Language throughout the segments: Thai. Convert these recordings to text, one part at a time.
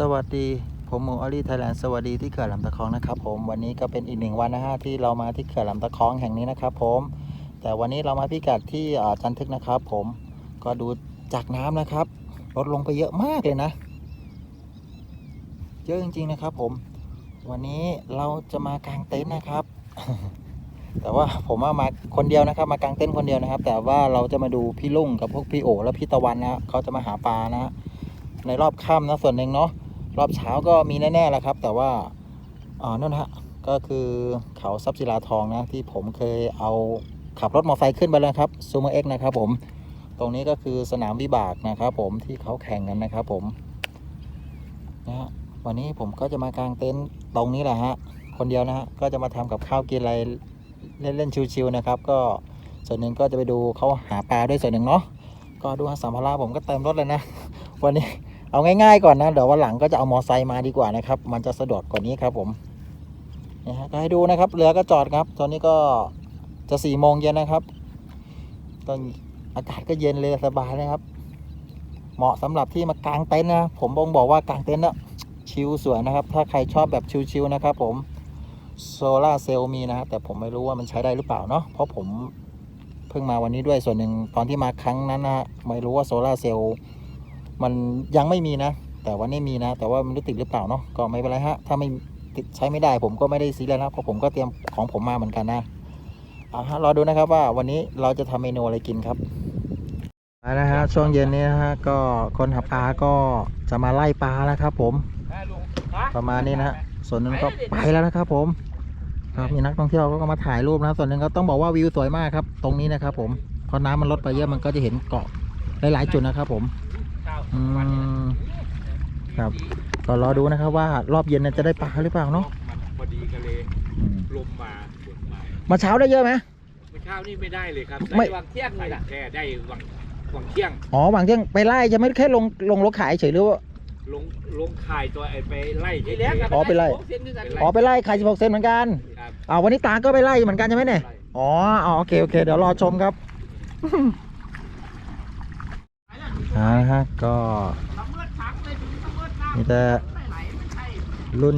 สวัสดีผมหมูอลีไทยแลนด์สวัสดีที่เขื่อนลำตะคองนะครับผมวันนี้ก็เป็นอีกหนึ่งวันนะฮะที่เรามาที่เขื่อนลำตะคองแห่งนี้นะครับผมแต่วันนี้เรามาพิกัดที่จันทึกนะครับ ผมก็ดูจากน้ำนะครับลดลงไปเยอะมากเลยนะ เยอะจริงๆนะครับ ผม วันนี้เราจะมากางเต็นท์นะครับ แต่ว่าผมว่ามาคนเดียวนะครับ มากางเต็นท์คนเดียวนะครับ แต่ว่าเราจะมาดูพี่ลุงกับพวกพี่โอและพี่ตะวันนะเขาจะมาหาปลานะฮะในรอบค่ำนะส่วนหนึ่งเนาะ รอบเช้าก็มีแน่ๆแล้วครับ แต่ว่าอ่านั่นฮะก็คือเขาทรัพย์ศิลาทองนะ ที่ผมเคยเอาขับรถมอเตอร์ไซค์ขึ้นไปแล้วครับซูเมอร์เอ็กนะครับผมตรงนี้ก็คือสนามวิบากนะครับผมที่เขาแข่งกันนะครับผมนะฮะวันนี้ผมก็จะมากางเต็นท์ตรงนี้แหละฮะคนเดียวนะฮะก็จะมาทำกับข้าวกินอะไรเล่นๆชิวๆนะครับ ก็ส่วนหนึ่งก็จะไปดูเขาหาปลาด้วยส่วนหนึ่งเนาะก็ดูสัมภาระผมก็เต็มรถเลยนะ วันนี้ เอาง่ายๆก่อนนะเดี๋ยววันหลังก็จะเอามอไซค์มาดีกว่านะครับ มันจะสะดวกกว่านี้ครับผมนี่ฮะก็ให้ดูนะครับเรือก็จอดครับ ตอนนี้ก็จะสี่โมงเย็นนะครับตอนอากาศก็เย็นเลยสบายนะครับ เหมาะสำหรับที่มากางเต็นท์นะผมบงบอกว่ากางเต็นท์นะชิลสวยนะครับ ถ้าใครชอบแบบชิลๆนะครับ ผมโซลาเซลล์มีนะครับแต่ผมไม่รู้ว่ามันใช้ได้หรือเปล่าเนาะเพราะผมเพิ่งมาวันนี้ด้วยส่วนหนึ่งตอนที่มาครั้งนั้นนะไม่รู้ว่าโซลาเซลล์ มันยังไม่มีนะ แต่วันนี้มีนะ แต่ว่ามันรู้ติดหรือเปล่าเนาะก็ไม่เป็นไรฮะถ้าไม่ติดใช้ไม่ได้ผมก็ไม่ได้ซีเรียสนะเพราะผมก็เตรียมของผมมาเหมือนกันนะเอาฮะรอดูนะครับว่าวันนี้เราจะทำเมนูอะไรกินครับมานะฮะช่วงเย็นนี้นะฮะก็คนหาปลาก็จะมาไล่ปลาแล้วครับ ผมประมาณนี้นะฮะส่วนหนึ่งก็ไปแล้วนะครับผมครับมีนักท่องเที่ยวก็มาถ่ายรูปนะส่วนหนึ่งก็ต้องบอกว่าวิวสวยมากครับ ตรงนี้นะครับผมเพราะน้ำมันลดไปเยอะมันก็จะเห็นเกาะหลาย ๆ จุดนะครับผม อืมครับ ก็รอดูนะครับว่ารอบเย็นน่ะจะได้ปลาหรือเปล่าเนาะมันพอดีกันเลยอืมลมมาฝนมามาเช้าได้เยอะไหม เมื่อเช้านี่ไม่ได้เลยครับไม่ ได้วังเที่ยงเลยแค่ได้วังวังเที่ยงอ๋อหวังเที่ยงไปไล่จะไม่แค่ลงลงรถขายเฉยหรือว่า ลงลงข่ายตัวไอ้ไปไล่ที่อ๋อไปไล่อ๋อไปไล่ขาย16 เซนเหมือนกันครับ อ่าวันนี้ตาก็ไปไล่เหมือนกันใช่ไหมเนี่ยไล่อ๋ออ๋อโอเค โอเค เดี๋ยวรอชมครับ อ่าฮะก็มีแต่รุ่น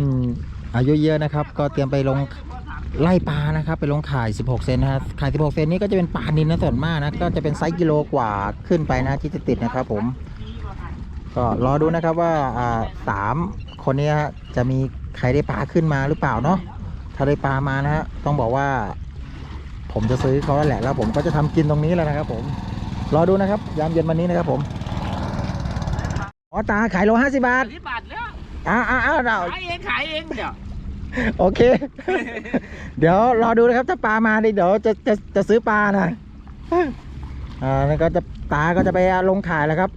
อายุเยอะนะครับ ก็เตรียมไปลงไล่ปลานะครับ ไปลงข่าย 16 เซนนะฮะข่าย 16 เซนนี้ก็จะเป็นปลานินนะส่วนมากนะก็จะเป็นไซส์กิโลกว่าขึ้นไปนะที่จะติดนะครับ ผม ก็รอดูนะครับว่าอ่าสามคนนี้จะมีใครได้ปลาขึ้นมาหรือเปล่าเนาะถ้าได้ปลามานะฮะต้องบอกว่า ผมจะซื้อเขาแล้วแหละแล้วผมก็จะทำกินตรงนี้แล้วนะครับ ผมรอดูนะครับ ยามเย็นวันนี้นะครับผม อ๋อตาขายโลห้าสิบบาทสิบบาทแล้วอ้าวอ้าวอ้าวเราขายเองขายเองเดี๋ยวโอเค เดี๋ยวรอดูนะครับ ถ้าปลามาดิเดี๋ยวจะจะจะซื้อปลานะอ่าแล้วก็จะตาก็จะไปลงขายแล้วครับ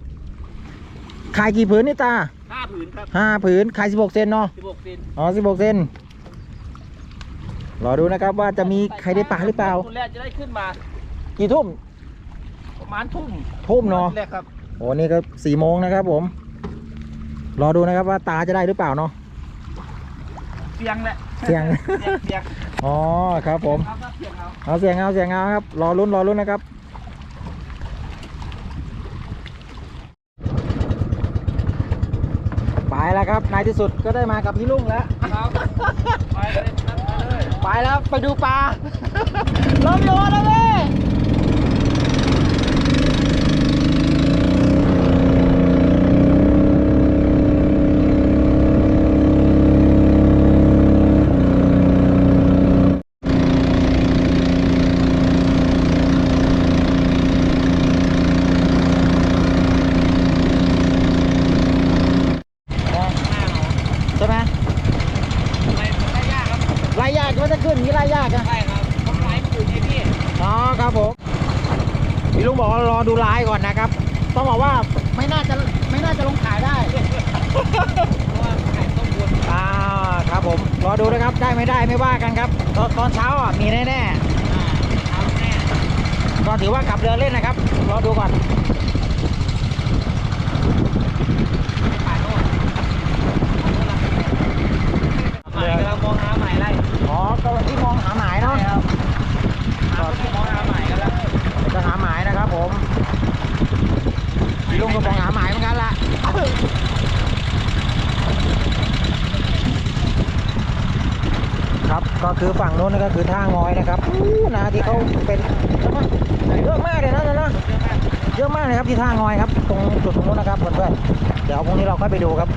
ขายกี่ผืนนี่ตาห้าผืนครับห้าผืนขายสิบหกเซนเนาะสิบหกเซนอ๋อสิบหกเซนรอดูนะครับว่าจะมีใครได้ปลาหรือเปล่าคนแรกจะได้ขึ้นมา กี่ทุ่มประมาณทุ่มทุ่มเนาะแรกครับโอ้นี่ก็สี่โมงนะครับผม รอดูนะครับว่าตาจะได้หรือเปล่าเนาะเสียงแหละเสียงเสียงเสียงอ๋อครับผมเอาครับเสียงเอาเอาเสียงเอาเสียงเอาครับรอลุ้นรอลุ้นนะครับไปแล้วครับในที่สุดก็ได้มากับพี่ลุงแล้วครับไปเลยครับไปเลยไปแล้วไปดูปลาลมโยนแล้วเว้ยใช่ไหม ไปไปยากครับ ไล่ยากมัน จะขึ้นอย่างนี้ไล่ยากนะใช่ครับผมไลฟ์อยู่ที่นี่อ๋อครับผมพี่ลุงบอกว่ารอดูลายก่อนนะครับ ต้องบอกว่าไม่น่าจะไม่น่าจะลงขายได้เพราะว่าไข่ต้มบนอ่าครับผมรอดูนะครับได้ไม่ได้ไม่ว่ากันครับ ตอนตอนเช้าอะมีแน่เอาแน่ๆก็ถือว่ากลับเรือเล่นนะครับ รอดูก่อน ถ่ายโน่นหมายกำลังมองหาหมายไล่ อ๋อก็ที่มองหาหมายเนาะ หาที่มองหาหมายกันแล้ว จะหาหมายนะครับผมพี่ลุงก็มองหาหมายเหมือนกันละ ก็คือฝั่งนู้นก็คือท่างอยนะครับอู้นาที่เขาเป็นใช่ไหมเยอะมากเลยนะนั่นนะเยอะมากเลยครับที่ท่างอยครับ ตรงจุดตรงนู้นนะครับเพื่อนๆเดี๋ยวพรุ่งนี้เราค่อยไปดูครับ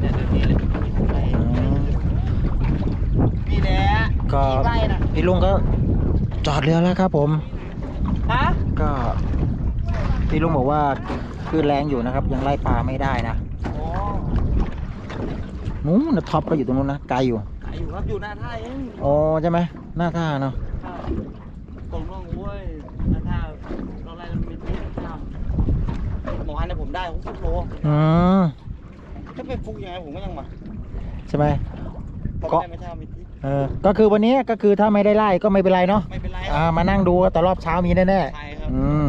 เนี่ยเดี๋ยวนี้เลยนี่แหละก็กี่ไร่น่ะพี่ลุงก็จอดเรือแล้วครับผมฮะก็พี่ลุงบอกว่าคือแรงอยู่นะครับ ยังไล่ปลาไม่ได้นะโอ้ นู้นนะท็อปก็อยู่ตรงนู้นนะไกลอยู่ขายอยู่ครับอยู่หน้าท่าเองอ๋อใช่ไหมหน้าท่าเนาะครับตรงน้องโว้ยหน้าท่าเราอะไรมันมีที่ท่าหมอฮันเนี่ยผมได้ผมฟุกโลอืมถ้าเป็นฟุกยังไงผมก็ยังมาใช่ไหม ผมก็ ได้ไม่ท่ามีที่เออก็คือวันนี้ก็คือถ้าไม่ได้ไล่ก็ไม่เป็นไรเนาะไม่เป็นไรอ่ามานั่งดูแต่รอบเช้ามีแน่ใช่ครับ ๆอืม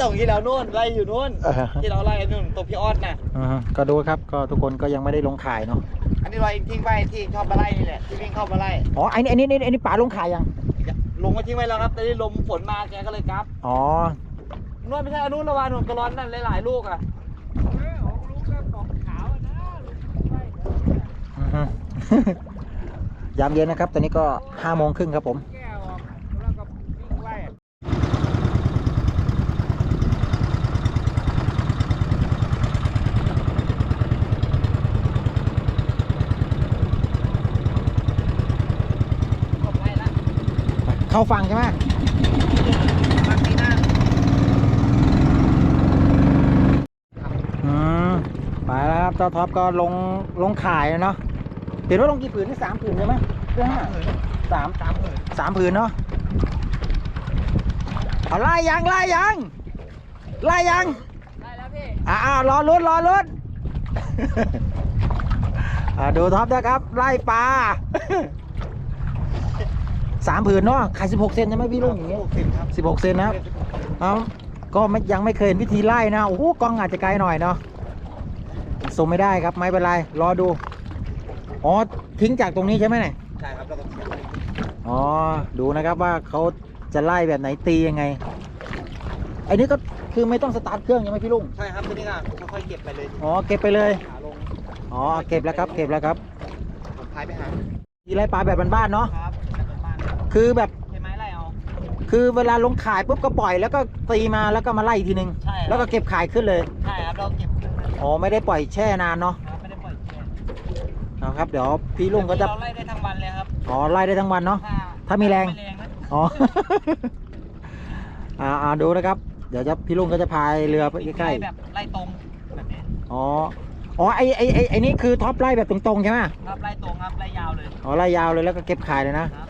ตรงที่เรานู่นไล่อยู่นู่นเออที่เราไล่นู่นตัวพี่ออดน่ะอืมก็ดูครับก็ทุกคนก็ยังไม่ได้ลงขายเนาะอันนี้เราเองทิ้งไว้ที่ชอบมาไล่นี่แหละที่วิ่งเข้ามาไล่อ๋อไอ้นี่ไอ้นี่ไอ้นี่ป่าลงขายยังลงมาทิ้งไว้แล้วครับแต่ที่ลมฝนมาแกก็เลยกลับอ๋อนู่นไม่ใช่อันนู้นระวานนู่นกระร้อนนั่นหลายๆลูกอะอือฮึ ยามเย็นนะครับตอนนี้ก็ห้าโมงครึ่งครับผม เข้าฝั่งใช่ไหมบางทีนะอืมไปแล้วครับเจ้าท็อปก็ลงลงขายแล้วเนาะเห็นว่าลงกี่ผืนนี่สามผืนใช่ไหมเรื่องห้าสามสามหมื่นสามผืนเนาะเอาไล่ยังไล่ยังไล่ยังได้แล้วพี่อ่ารอลุ้นรอลุ้นอ่าดูท็อปนะครับ ไล่ปลา สามผืนเนาะขายสิบหกเซนใช่ไหมพี่ลุงอย่างเงี้ยหกสิบครับสิบหกเซนนะครับเอาก็ไม่ยังไม่เคยเห็นวิธีไล่นะโอ้โหกล้องอาจจะไกลหน่อยเนาะส่งไม่ได้ครับไม่เป็นไรรอดูอ๋อทิ้งจากตรงนี้ใช่ไหมเนี่ยใช่ครับแล้วก็เสียบอ๋อดูนะครับว่าเขาจะไล่แบบไหนตียังไงไอ้นี่ก็คือไม่ต้องสตาร์ทเครื่องใช่ไหมพี่ลุงใช่ครับตัวนี้ก็ค่อยๆเก็บไปเลยอ๋อเก็บไปเลยขาลงอ๋อเก็บแล้วครับ เก็บแล้วครับผมพายไปหาทีไล่ปลาแบบบ้านๆเนาะ ครับแบบบ้านคือแบบใช่ไหมไล่เอา คือเวลาลงขายปุ๊บก็ปล่อยแล้วก็ตีมาแล้วก็มาไล่อีกทีนึง ใช่ครับ แล้วก็เก็บขายขึ้นเลย ใช่ครับเราเก็บขึ้นมาอ๋อไม่ได้ปล่อยแช่นานเนาะครับไม่ได้ปล่อยแช่เอาครับเดี๋ยวพี่ลุงก็จะเราไล่ได้ทั้งวันเลยครับอ๋อไล่ได้ทั้งวันเนาะ ถ้าถ้ามีแรง ไม่แรงนะอ๋อ อ่าอ่าดูนะครับ เดี๋ยวจะพี่ลุงก็จะพายเรือไปใกล้ไล่แบบไล่ตรงแบบนี้ๆอ๋ออ๋อไอไอไอไอนี่คือท็อปไล่แบบตรงๆใช่ไหมครับไล่ตรงครับไล่ยาวเลยอ๋อไล่ยาวเลยแล้วก็เก็บขายเลยนะครับอย่างผ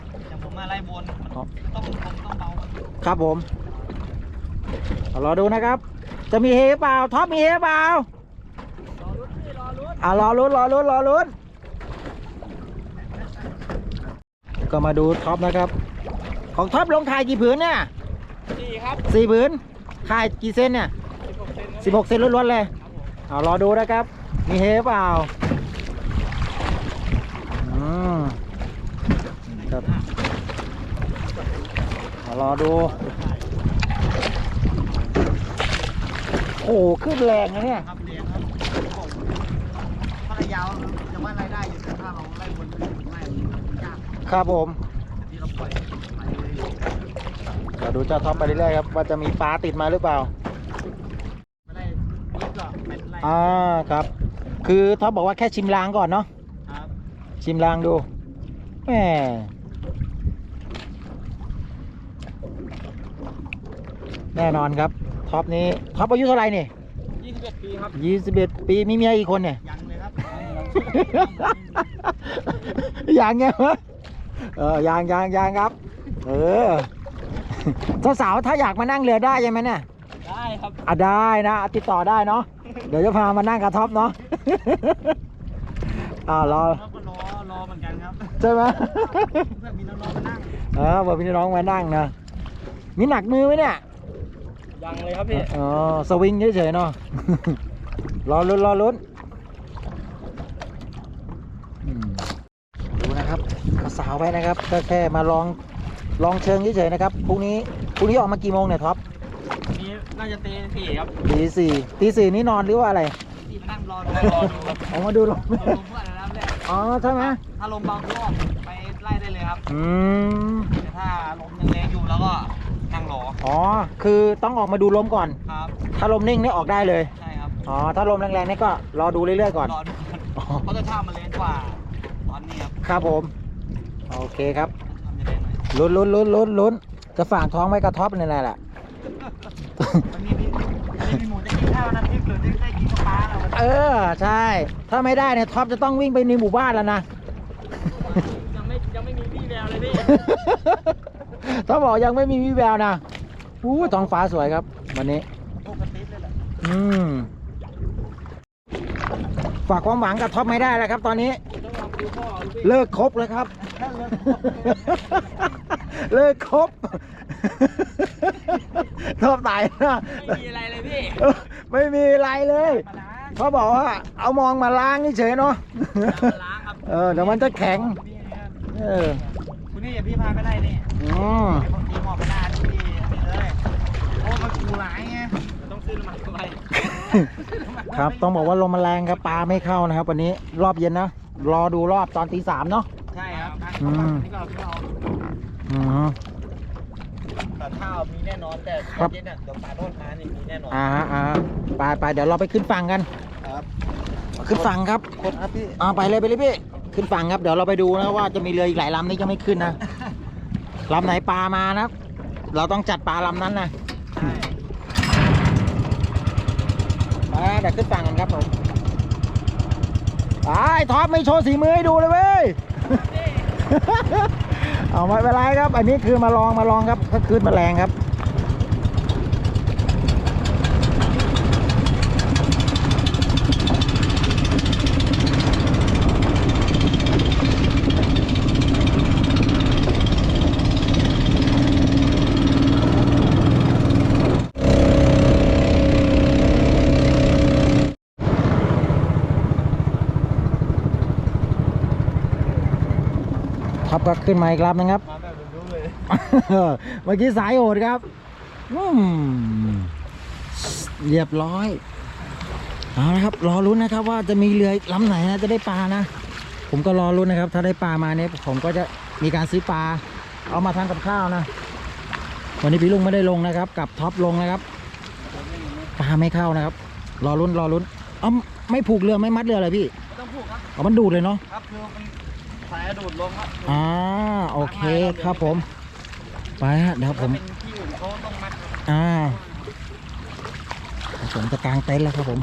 มมาไล่วนมันอ๋อต้องตรงต้องเบาครับผมเอารอดูนะครับ จะมีเฮเปล่าท็อปมีเฮเปล่ารอรุ้นพี่รอรุ้นอ่ารอลุ้นรอลุ้นรอลุ้นก็มาดูท็อปนะครับ ของท็อปลงขายกี่ผืนเนี่ยดีครับสี่ผืนขายกี่เซนเนี่ย16เซนครับสิบหกเซนล้วนๆเลยครับผมเอารอดูนะครับ มีเฮเปล่า อืมครับเอารอดู โอ้โหขึ้นแรงนะเนี่ยครับเรียงครับผมถ้าไล่ยาวจะว่ารายได้อยู่แต่ถ้าเราไล่วนไล่วนไล่มันยากครับผมแต่ที่เราปล่อยไปเลยเราดูเจ้าท็อปไปเรื่อยๆครับว่าจะมีปลาติดมาหรือเปล่าไม่ได้นิดหรอกเป็นไล่อ่าครับ คือท็อปบอกว่าแค่ชิมลางก่อนเนาะครับชิมลางดูแหม แน่นอนครับท็อปนี้ท็อปอายุเท่าไหร่นี่21 ปีครับ ยี่สิบเอ็ดปีมีเมียอีกคนเนี่ย ยังเลยครับยังไงวะเออยังยังยังครับ เออเจ้าสาวถ้าอยากมานั่งเรือได้ใช่ไหมเนี่ย ได้ครับ อะได้นะติดต่อได้เนาะเดี๋ยวจะพามานั่งกับท็อปเนาะ อ่ารอเราก็รอรอเหมือนกันครับ ใช่ไหม เพื่อมีน้องๆมานั่ง เออบอกพี่น้องมานั่งนะมีหนักมือไหมเนี่ย ยังเลยครับพี่อ๋อสวิงเฉยๆเนาะ รอลุ้นรอลุ้นอืมดูนะครับมาสาวไว้นะครับ ก็แค่มาลองลองเชิงเฉยๆนะครับพรุ่งนี้พรุ่งนี้ออกมากี่โมงเนี่ยท็อปนี่น่าจะตีสี่ครับตีสี่ตีสี่นี่นอนหรือว่าอะไรตีมานั่งรอดูรอดูครับออกมาดูลมลมเพื่อนแล้วแหละอ๋อใช่ไหมถ้าลมเบาก็ออกไปไล่ได้เลยครับ อืมแต่ถ้าลมยังแรงอยู่แล้วก็นั่งร ออ๋อ คือต้องออกมาดูลมก่อน ครับ ถ้าลมนิ่งนี่ออกได้เลย ใช่ครับ อ๋อ ถ้าลมแรงๆนี่ก็รอดูเรื่อยๆก่อน รอดูก่อนอ๋อ เพราะถ้าท่ามันแรงกว่าตอนนี้ครับครับผม โอเคครับ ทำจะแรงหน่อยลุ้นลุ้นลุ้นลุ้นลุ้นจะฝากท้องไว้กระท็อปนี่แหละ วันนี้พี่วันนี้พี่หมูจะกินข้าวนะพี่เกิดได้กินกับปลาแล้ววันนี้เออ ใช่ ถ้าไม่ได้เนี่ยท็อปจะต้องวิ่งไปในหมู่บ้านแล้วนะ ยังไม่ยังไม่มีวี่แววเลยพี่ถ้าบอกยังไม่มีวิแววนะ อู้ท้องฟ้าสวยครับ วันนี้พวกกระติ๊บเลยแหละอืมฝากความหวังกับท็อปไม่ได้แล้วครับ ตอนนี้ต้องลองดูพ่อดูพี่เลิกครบเลยครับ เลิกครบท็อปตายนะไม่มีอะไรเลยพี่เออไม่มีอะไรเลยมาล้างเขาบอกว่า เอามองมาล้างเฉยๆเนาะมาล้างครับเออเดี๋ยวมันจะแข็งนี่นะครับเออคุณนี่อย่าพี่พาไปได้นี่อืมบางทีหมอบไปหน้าที่นี่ เลยโอ้มันกูหลายไงต้องซื้อน้ำมันเข้าไปครับ ต้องบอกว่าลมมันแรงครับปลาไม่เข้านะครับ วันนี้รอบเย็นนะ รอดูรอบตอนตีสามเนาะ ใช่ครับอืม นี่ก็เราพี่เอาอืม แต่ข้าวมีแน่นอนแต่ครับเย็นอะเดี๋ยวปลาโดนมานี่มีแน่นอนอ่าฮะอ่าฮะไปไปเดี๋ยวเราไปขึ้นฝั่งกัน ครับขึ้นฝั่งครับคนครับพี่อ่าไปเลยไปเลยพี่ขึ้นฝั่งครับ เดี๋ยวเราไปดูนะว่าจะมีเรืออีกหลายลำนี่จะไม่ขึ้นนะลำไหนปลามานะ เราต้องจัดปลาลำนั้นนะใช่มาเดี๋ยวขึ้นฝั่งกันครับผมไอ้ท็อปไม่โชว์สีมือให้ดูเลยเว้ย เอาไม่เป็นไรครับ อันนี้คือมาลองมาลองครับก็คืนมาแรงครับ ก็ขึ้นมาอีกลำนึงครับ มาแบบรู้เลย เมื่อกี้สายโหดครับอืมเรียบร้อยเอาละครับ รอรุ้นนะครับ ว่าจะมีเรือลำไหนนะจะได้ปลานะ ผมก็รอรุ้นนะครับ ถ้าได้ปลามาเนี่ยผมก็จะมีการซื้อปลา เอามาทำกับข้าวนะ วันนี้พี่ลุงไม่ได้ลงนะครับ กับท็อปลงนะครับ ปลาไม่เข้านะครับ รอรุ้นรอรุ้นเอ้าไม่ผูกเรือไม่มัดเรือเลยพี่ ไม่ต้องพูดครับเอามันดูดเลยเนาะ ครับคือมัน สายดูดลงครับอ่าโอเคครับผม ไปฮะเดี๋ยวผมถ้าเป็นที่อื่นเขาต้องมัดอ่าผมจะกางเต็นท์แล้วครับผม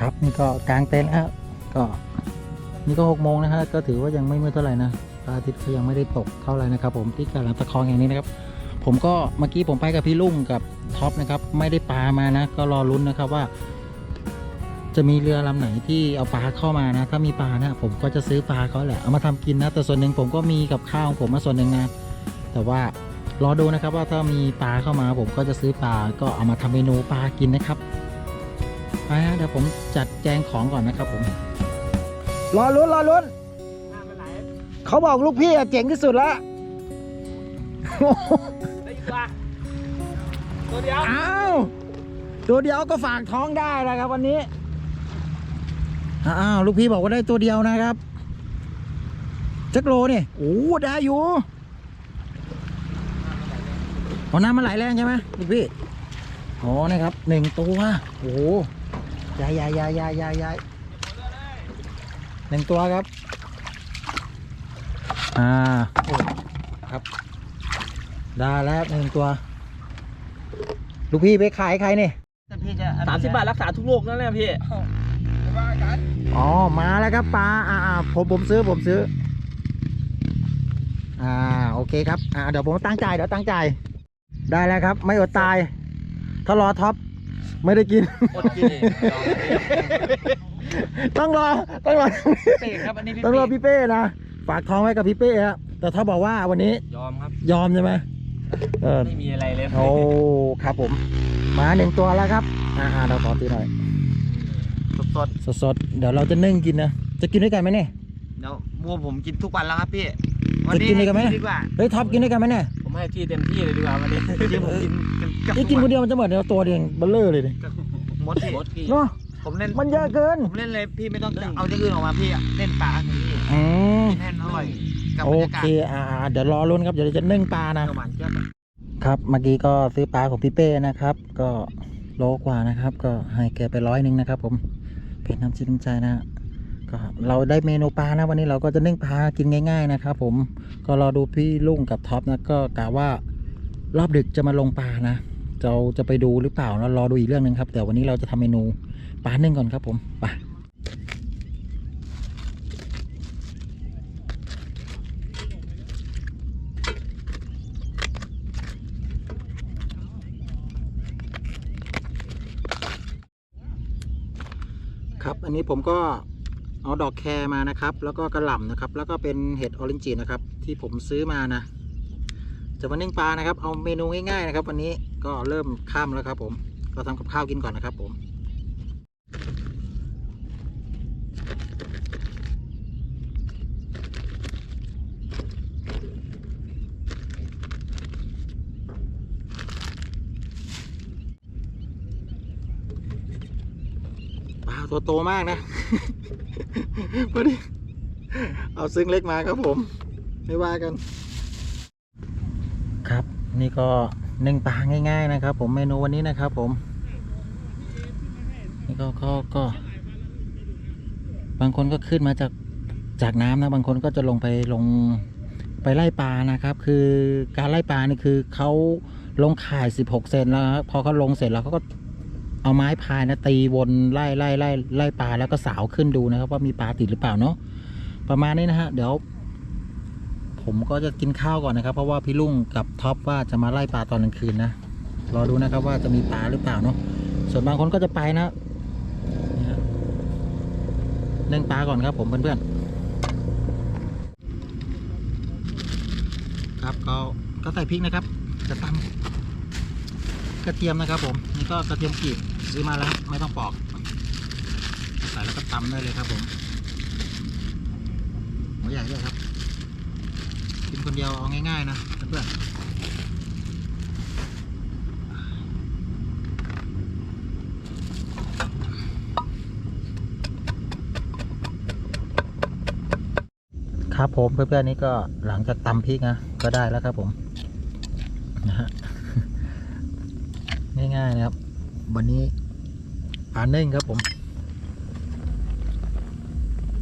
ครับนี่ก็กางเต็นท์แล้วก็นี่ก็หกโมงนะฮะก็ถือว่ายังไม่มืดเท่าไหร่นะ พระอาทิตย์ก็ยังไม่ได้ตกเท่าไหร่นะครับ ผมที่กาลังตะคองแห่งนี้นะครับ ผมก็เมื่อกี้ผมไปกับพี่ลุงกับท็อปนะครับ ไม่ได้ปลามานะ ก็รอลุ้นนะครับว่า จะมีเรือลำไหนที่เอาปลาเข้ามานะ ถ้ามีปลานะผมก็จะซื้อปลาเขาแหละเอามาทำกินนะ แต่ส่วนหนึ่งผมก็มีกับข้าวของผมมาส่วนหนึ่งนะแต่ว่ารอดูนะครับว่าถ้ามีปลาเข้ามา ผมก็จะซื้อปลาก็เอามาทำเมนูปลากินนะครับไปฮะเดี๋ยวผมจัดแจงของก่อนนะครับผมรอลุ้นรอลุ้น เขาบอกลูกพี่อะเจ๋งที่สุดแล้วได้อีกว่าตัวเดียวอ้าวตัวเดียวก็ฝากท้องได้นะครับ วันนี้อ้าวลูกพี่บอกว่าได้ตัวเดียวนะครับจักโลนี่โอ้ได้อยู่เอาน้ำมันไหลแรงใช่ไหมลูกพี่อ๋อนะครับหนึ่งตัวโอ้โหใหญ่ใหญ่ใหญ่ใหญ่ใหญ่ใหญ่หนึ่งตัวครับ อ่าโอ้ครับ ได้แล้วหนึ่งตัว ลูกพี่ไปขายใครนี่แต่พี่จะสามสิบบาทรักษาทุกโรคนั่นแหละพี่อ๋อมาแล้วครับปลาอ่าอ่าผมผมซื้อผมซื้อ อ่าโอเคครับอ่าเดี๋ยวผมตั้งใจเดี๋ยวตั้งใจ ได้แล้วครับ ไม่อดตาย ถ้ารอท็อปไม่ได้กินอดกินเองต้องรอต้องรอเป้ครับอันนี้พี่ต้องรอเป้พี่เป้นะ ฝากท้องไว้กับพี่เป้ฮะแต่ถ้าบอกว่าวันนี้ยอมครับ ยอมใช่ไหมเออไม่มีอะไรเลยโอ้ครับผมมาหนึ่งตัวแล้วครับอ่าอ่าเราขอตีหน่อยสดสดๆเดี๋ยวเราจะนึ่งกินนะจะกินด้วยกันไหมเนี่ยๆเดี๋ยวบัวผมกินทุกวันแล้วครับพี่จะกินด้วยกันไหมให้พี่ดีกว่าเฮ้ยท็อปกินด้วยกันไหมเนี่ยผมให้ที่เต็มที่เลยดีกว่าวันนี้จริงๆผมกินกับนี่กินคนเดียวมันจะหมดเดียวตัวเดียวเบลเลอร์เลยดิหมดพี่หมดพี่เนาะ ผมเล่นมันเยอะเกิน ผมเล่นเลยพี่ไม่ต้องเอาที่อื่นออกมาพี่อะเล่นปลาอย่างนี้อืมแน่นอร่อยกับโอบรรยากาเคศอ่าๆเดี๋ยวรอรุ้นครับเดี๋ยวจะนึ่งปลานะประมาณเจ้าครับเมื่อกี้ก็ซื้อปลาของพี่เป้นะครับ ก็โลกว่านะครับ ก็ให้แกไปร้อยหนึ่งนะครับ ผมเป็นน้ำจิ้มน้ำใจนะฮะก็เราได้เมนูปลานะวันนี้เราก็จะนึ่งปลากินง่าย ๆนะครับ ผมก็รอดูพี่ลุงกับท็อปนะก็กะว่ารอบดึกจะมาลงปลานะเราจะไปดูหรือเปล่าแล้วรอดูอีกเรื่องหนึ่งครับแต่วันนี้เราจะทำเมนู ปลาหนึ่งก่อนครับผมไปครับอันนี้ผมก็เอาดอกแครมานะครับ แล้วก็กระหล่ำนะครับ แล้วก็เป็นเห็ดออรินจินะครับ ที่ผมซื้อมานะ จะมานึ่งปลานะครับ เอาเมนูง่ายๆนะครับ วันนี้ก็เริ่มค่ำแล้วครับ ผมก็ทำกับข้าวกินก่อนนะครับผม ตัวโตมากนะพอดีเอาซึ้งเล็กมาครับผม ไม่ว่ากัน ครับนี่ก็นึ่งปลาง่าย ๆ นะครับ ผมเมนูวันนี้นะครับ ผม นี่ก็ก็ก็ บางคนก็ขึ้นมาจากจากน้ำนะ บางคนก็จะลงไปลงไปไล่ปลานะครับ คือการไล่ปลานี่คือเขาลงข่าย 16 เซนแล้วพอเขาลงเสร็จแล้วเขาก็ เอาไม้พายนะตีวนไล่ไล่ไล่ไล่ปลาแล้วก็สาวขึ้นดูนะครับ ว่ามีปลาติดหรือเปล่าเนาะประมาณนี้นะฮะเดี๋ยว ผมก็จะกินข้าวก่อนนะครับ เพราะว่าพี่ลุงกับท็อปว่าจะมาไล่ปลาตอนกลางคืนนะรอดูนะครับว่าจะมีปลาหรือเปล่าเนาะส่วนบางคนก็จะไปนะเนี่ฮะเล่นปลาก่อนครับผมเพื่อนๆครับก็ก็ใส่พริกนะครับ จะตำ กระเทียมนะครับผมนี่ก็กระเทียมกรีบซื้อมาแล้วไม่ต้องปอกใส่แล้วก็ตำได้เลยครับผมหัวใหญ่ด้วยครับกินคนเดียวเอาง่ายๆนะเพื่อนครับผมเพื่อนๆนี่ก็หลังจากตำพริกนะก็ได้แล้วครับผมนะฮะ ง่ายๆนะครับ วันนี้ปลาเน่งครับผม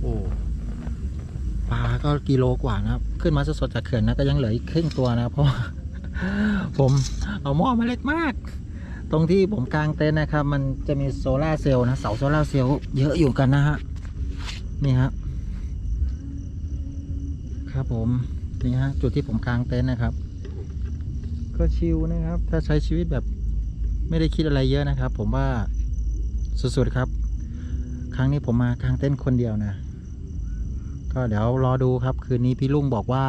โอ้ปลาก็กิโลกว่านะครับ ขึ้นมาสดๆจากเขื่อนนะก็ยังเหลืออีกครึ่งตัวนะครับเพราะผมเอาหม้อมาเล็กมาก ตรงที่ผมกางเต็นท์นะครับ มันจะมีโซลาเซลล์นะเสาโซลาเซลล์เยอะอยู่กันนะฮะนี่ครับครับผมนี่ฮะจุดที่ผมกางเต็นท์นะครับ ก็ชิลนะครับ ถ้าใช้ชีวิตแบบ ไม่ได้คิดอะไรเยอะนะครับ ผมว่าสุดๆครับ ครั้งนี้ผมมากางเต็นคนเดียวนะ ก็เดี๋ยวรอดูครับ คืนนี้พี่ลุงบอกว่า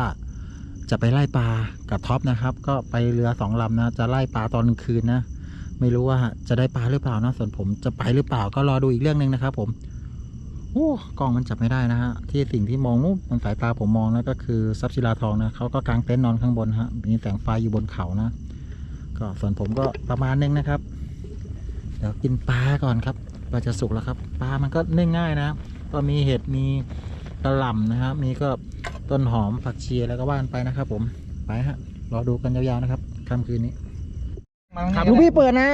จะไปไล่ปลากับท็อปนะครับ ก็ไปเรือสองลำนะ จะไล่ปลาตอนกลางคืนนะ ไม่รู้ว่าจะได้ปลาหรือเปล่านะ ส่วนผมจะไปหรือเปล่าก็รอดูอีกเรื่องหนึ่งนะครับ ผมโอ้กล้องมันจับไม่ได้นะฮะ ที่สิ่งที่มองนู้นบนสายตาผมมองนะก็คือซับศิลาทองนะเขาก็กางเต็นท์นอนข้างบนฮะ มีแสงไฟอยู่บนเขานะ ก็ส่วนผมก็ประมาณนึงนะครับ เดี๋ยวกินปลาก่อนครับปลาจะสุกแล้วครับ ปลามันก็นึ่งง่ายนะก็มีเห็ดมีกระหล่ำนะครับ มีก็ต้นหอมผักชีแล้วก็ว่านไปนะครับ ผมไปฮะรอดูกันยาวๆนะครับค่ำคืนนี้ครับลูกพี่เปิดนะ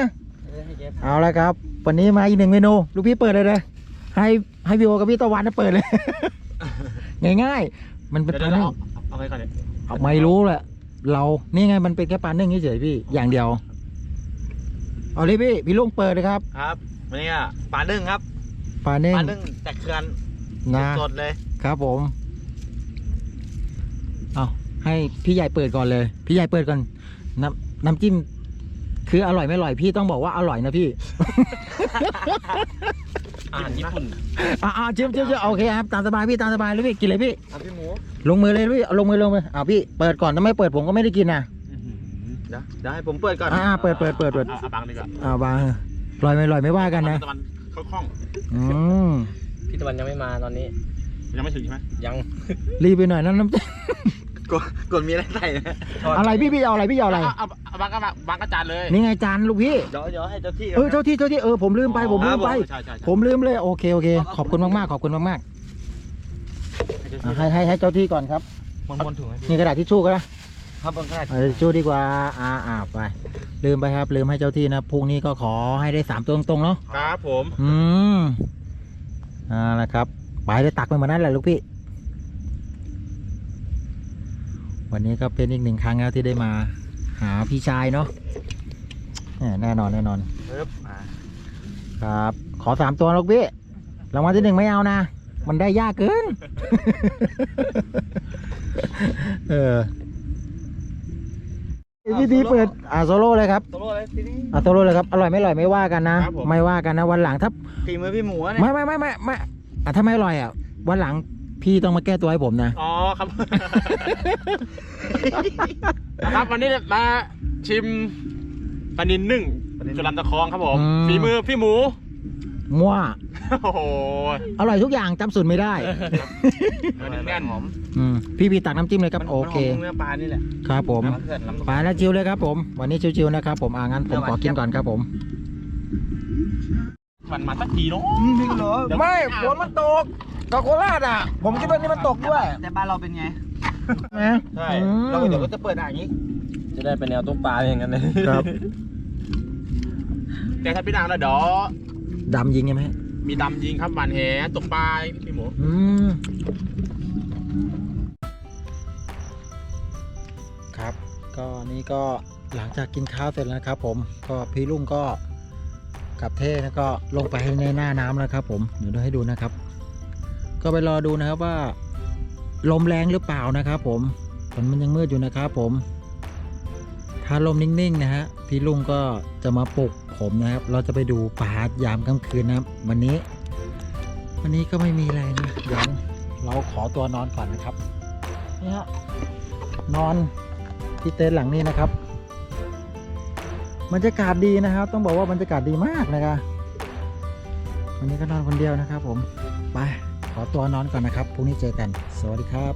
เอาละครับ วันนี้มาอีกหนึ่งเมนูลูกพี่เปิดเลยเลยให้ให้พี่โอกับพี่ตะวันนะเปิดเลย ง่ายๆ มันเป็นปลานึ่งเอาไปก่อนเลยเอาไม่รู้แหละ เรานี่ไงมันเป็นแค่ปลานึ่งเฉยๆพี่อย่างเดียว เอาเลยพี่พี่ลุงเปิดเลยครับครับวันนี้อะปลานึ่งครับปลานึ่งปลานึ่งจากเขื่อนนะสดๆเลยครับผมเอาให้พี่ใหญ่เปิดก่อนเลย พี่ใหญ่เปิดก่อนน้ำน้ำจิ้มคืออร่อยไม่อร่อยพี่ต้องบอกว่าอร่อยนะพี่ อาหารญี่ปุ่นอ่าเชื่อมเชื่อมเชื่อมโอเคครับตามสบายพี่ตามสบายเลยพี่กินเลยพี่เอาพี่หมูลงมือเลยพี่เอาลงมือลงมืออ่าพี่เปิดก่อนถ้าไม่เปิดผมก็ไม่ได้กินนะเดี๋ยวเดี๋ยวให้ผมเปิดก่อนอ่าเปิดเปิดเปิดเปิดเอาเอาบังดีกว่าอ่าบางลอยไม่ลอยไม่ว่ากันนะตะวันเข้ก็คล่องอืมพี่ตะวันยังไม่มาตอนนี้ ยังไม่ถึงใช่ไหมยังรีบไปหน่อยนะน้ำ กดกดมีอะไรใส่นะอะไรพี่พี่เอาอะไรพี่เอาอะไรเอาเอาเอาบางกระบางกระจานเลยนี่ไงจานลูกพี่เดี๋ยวเดี๋ยวให้เจ้าที่เออเจ้าที่เจ้าที่เออผมลืมไปผมลืมไป ใช่ใช่ผมลืมเลยโอเคโอเค ขอบคุณมากๆขอบคุณมากๆอะให้ให้ให้เจ้าที่ก่อนครับมันบนถุงไหมพี่นี่กระดาษทิชชู่ก็ได้ครับบนกระดาษเอาทิชชู่ดีกว่าอ่าอ่าไป ลืมไปครับ ลืมให้เจ้าที่นะพรุ่งนี้ก็ขอให้ได้สามตัวตรงๆเนาะ ครับผม อืมเอ่าละครับ ไปได้ตักไปเหมือนนั้นแหละลูกพี่ วันนี้ก็เป็นอีกหนึ่งครั้งแล้วที่ได้มาหาพี่ชายเนาะแหม่แน่นอนแน่นอนปึ๊บอ่าครับ ขอสามตัวลูกพี่รางวัลที่หนึ่งไม่เอานะ มันได้ยากเกิน เออพี่ดีเปิดอ่าโซโล่เลยครับโซโล่เลยทีนี้อ่าโซโล่เลยครับอร่อยไม่อร่อยไม่ว่ากันนะ ไม่ว่ากันนะวันหลังถ้าฝีมือพี่หมูอะเนี่ยไม่ไม่ไม่ไม่ไม่อะถ้าไม่อร่อยอะวันหลัง พี่ต้องมาแก้ตัวให้ผมนะ อ๋อครับ นะครับวันนี้มาชิมปลานินนึ่งจุลันตะคองครับผมอืม ฝีมือพี่หมู มั่วโอ้โหอร่อยทุกอย่างจำสูตรไม่ได้เนื้อแน่นหอมอืมพี่พี่ตักน้ำจิ้มเลยครับมันโอเคมันหมเนื้อปลานี่แหละครับผมน้ำเขื่อนน้ำ ไปแล้วชิวเลยครับผม วันนี้ชิวๆนะครับผมอ่างั้นผมขอกินก่อนครับผม มันมาสักทีเนาะพี่เหรอไม่ฝนมันตกต กโคราชอะ ผมคิดว่านี่มันตกด้วยแต่บ้านเราเป็นไงนะใช่อืมเราเดี๋ยวก็จะเปิดอ่างอย่างนี้ จะได้เป็นแนวต้มปลาอย่างนั้นเลยครับแต่ถ้าพี่นางนะเดี๋ยวดำยิงใช่ไหมมีดำยิงครับหวานแหตกปลาพี่หมูอืมครับ ก็นี่ก็หลังจากกินข้าวเสร็จแล้วนะครับ ผมก็พี่ลุงก็กับเท่นะก็ลงไปในหน้าน้ำแล้วครับ ผมเดี๋ยวเราให้ดูนะครับ ก็ไปรอดูนะครับว่าลมแรงหรือเปล่านะครับผมฝนมันยังมืดอยู่นะครับผม ถ้าลมนิ่งๆนะฮะพี่ลุงก็จะมาปลุกผมนะครับ เราจะไปดูปลายามค่ำคืนนะครับ วันนี้ วันนี้ก็ไม่มีอะไรนะเดี๋ยวเราขอตัวนอนก่อนนะครับนี่ฮะนอนที่เต็นท์หลังนี้นะครับบรรยากาศดีนะครับ ต้องบอกว่าบรรยากาศดีมากนะครับวันนี้ก็นอนคนเดียวนะครับ ผมไป อตัวนอนก่อนนะครับ พรุ่งนี้เจอกัน สวัสดีครับ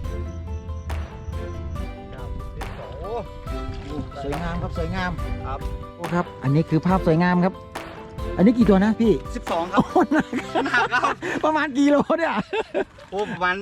สวยงามครับสวยงามครับโอ้ครับ อันนี้คือภาพสวยงามครับ อันนี้กี่ตัวนะพี่ 12 ครับโอ้หนักหนักครับประมาณกี่โลเนี่ย โอ้ประมาณ